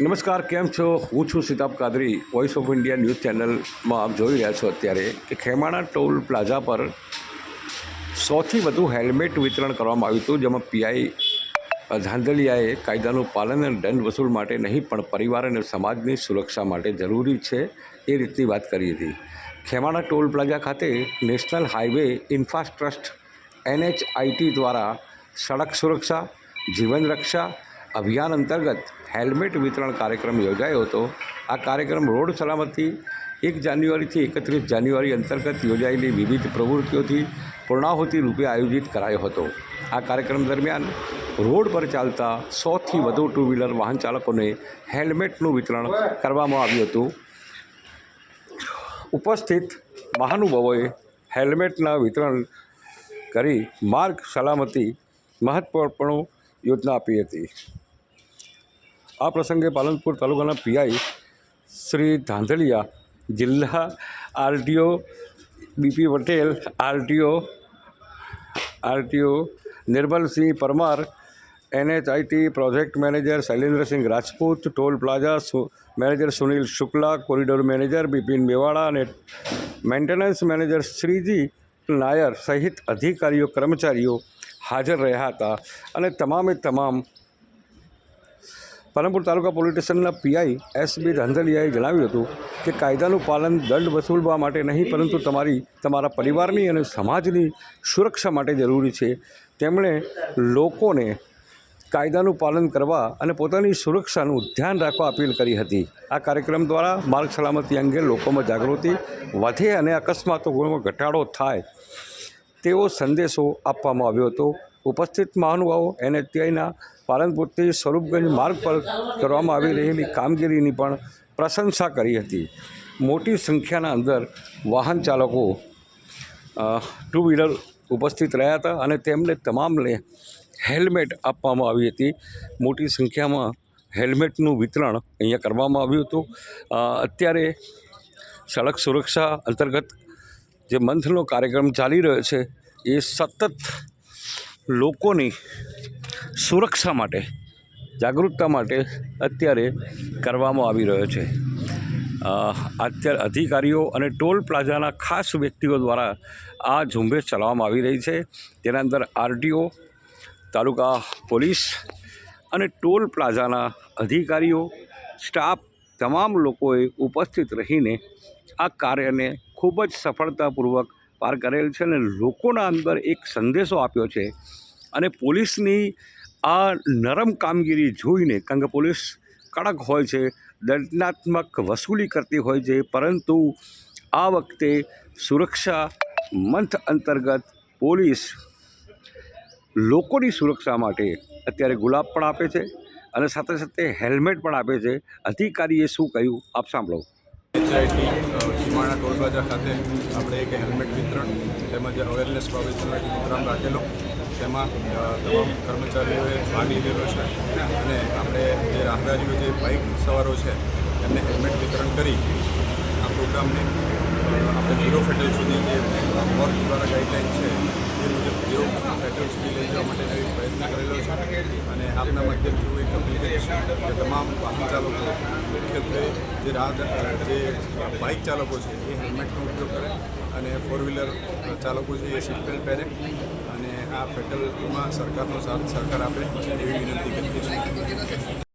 નમસ્કાર, કેમ છો? હું છું Sitab Kadri voice of India news ચેનલમાં આપ જોઈ રહ્યા છો અત્યારે કે ખેમાણા ટોલ પ્લાઝા પર સૌથી વધુ હેલ્મેટ વિતરણ કરવામાં આવ્યું હતું, જેમાં પીઆઈ ધાંધલિયાએ કાયદાનું પાલન અને દંડ વસૂલ માટે નહીં, પણ પરિવાર અને સમાજની સુરક્ષા માટે જરૂરી છે એ રીતની વાત કરી હતી. ખેમાણા ટોલ પ્લાઝા ખાતે national highway infrastructure trust NHIT દ્વારા સડક સુરક્ષા, જીવન રક્ષા અભિયાન અંતર્ગત હેલ્મેટ વિતરણ કાર્યક્રમ યોજાયો હતો. આ કાર્યક્રમ રોડ સલામતી એક જાન્યુઆરીથી એકત્રીસ જાન્યુઆરી અંતર્ગત યોજાયેલી વિવિધ પ્રવૃત્તિઓથી પૂર્ણાહુતિ રૂપે આયોજિત કરાયો હતો. આ કાર્યક્રમ દરમિયાન રોડ પર ચાલતા સોથી વધુ ટુ વ્હીલર વાહન ચાલકોને હેલ્મેટનું વિતરણ કરવામાં આવ્યું હતું. ઉપસ્થિત મહાનુભાવોએ હેલ્મેટના વિતરણ કરી માર્ગ સલામતી મહત્વપૂર્ણ યોજના આપી હતી. આ પ્રસંગે પાલનપુર તાલુકાના પીઆઈ શ્રી ધાંધલિયા જિલ્લા RTO BP Patel, RTO RTO Nirmalsinh Parmar, NHIT project manager Shailendrasinh Rajput, toll plaza manager Sunil Shukla, corridor manager Bipin Mewada અને મેન્ટેનન્સ મેનેજર શ્રીજી નાયર સહિત અધિકારીઓ, કર્મચારીઓ હાજર રહ્યા હતા. અને તમામે તમામ પાલનપુર તાલુકા પોલીસ સ્ટેશનના પીઆઈ એસ બી ધાંધલિયાએ જણાવ્યું હતું કે કાયદાનું પાલન દંડ વસૂલવા માટે નહીં, પરંતુ તમારી, તમારા પરિવારની અને સમાજની સુરક્ષા માટે જરૂરી છે. તેમણે લોકોને કાયદાનું પાલન કરવા અને પોતાની સુરક્ષાનું ધ્યાન રાખવા અપીલ કરી હતી. આ કાર્યક્રમ દ્વારા માર્ગ સલામતી અંગે લોકોમાં જાગૃતિ વધે અને અકસ્માતોમાં ઘટાડો થાય તેવો સંદેશો આપવામાં આવ્યો હતો. ઉપસ્થિત મહાનુભાવો એનએચટીઆઈના પાલનપુરથી સ્વરૂપગંજ માર્ગ પર કરવામાં આવી રહેલી કામગીરીની પણ પ્રશંસા કરી હતી. મોટી સંખ્યાના અંદર વાહન ચાલકો ટુ વ્હીલર ઉપસ્થિત રહ્યા હતા અને તેમને તમામને હેલ્મેટ આપવામાં આવી હતી. મોટી સંખ્યામાં હેલ્મેટનું વિતરણ અહીંયા કરવામાં આવ્યું હતું. અત્યારે સડક સુરક્ષા અંતર્ગત જે મંથનો કાર્યક્રમ ચાલી રહ્યો છે એ સતત લોકોની સુરક્ષા માટે, જાગૃતતા માટે અત્યારે કરવામાં આવી રહ્યો છે. અત્યારે અધિકારીઓ અને ટોલ પ્લાઝાના ખાસ વ્યક્તિઓ દ્વારા આ ઝુંબેશ ચલાવવામાં આવી રહી છે. તેના અંદર આરટીઓ, તાલુકા પોલીસ અને ટોલ પ્લાઝાના અધિકારીઓ, સ્ટાફ તમામ લોકોએ ઉપસ્થિત રહીને આ કાર્યને ખૂબ જ સફળતાપૂર્વક પાર કરેલ છે અને લોકોના અંદર એક સંદેશો આપ્યો છે. અને પોલીસની આ નરમ કામગીરી જોઈને કારણ કે પોલીસ કડક હોય છે, દંડનાત્મક વસૂલી કરતી હોય છે, પરંતુ આ વખતે સુરક્ષા મંથ અંતર્ગત પોલીસ લોકોની સુરક્ષા માટે અત્યારે ગુલાબ પણ આપે છે અને સાથે સાથે હેલ્મેટ પણ આપે છે. અધિકારીએ શું કહ્યું? આપ સાંભળો. એચઆઈટી સીમાણા ટોલ પ્લાઝા ખાતે આપણે એક હેલ્મેટ વિતરણ તેમજ અવેરનેસ પ્રોવિઝનનો એક પ્રોગ્રામ રાખેલો. તેમાં તમામ કર્મચારીઓએ ભાગ લીધેલો છે અને આપણે જે રાહદારીઓ, જે બાઇક સવારો છે એમને હેલ્મેટ વિતરણ કરી આ પ્રોગ્રામને આપણે ઝીરો ફેટલ સુધી જે વર્ક દ્વારા ગાઈડલાઇન છે એ મુજબ ફેટલ સુધી લઈ જવા માટેનો એક પ્રયત્ન કરેલો છે અને આપના માધ્યમથી એક અપીલ કરીશ કે તમામ વાહન ચાલકો મુખ્યત્વે જે રાહ જે બાઇક ચાલકો છે એ હેલ્મેટનો ઉપયોગ કરે અને ફોર વ્હીલર ચાલકો છે એ સીટ બેલ્ટ પહેરે અને આ પેટ્રોલમાં સરકારનો સાથ સરકાર આપે એવી વિનંતી કરીએ છીએ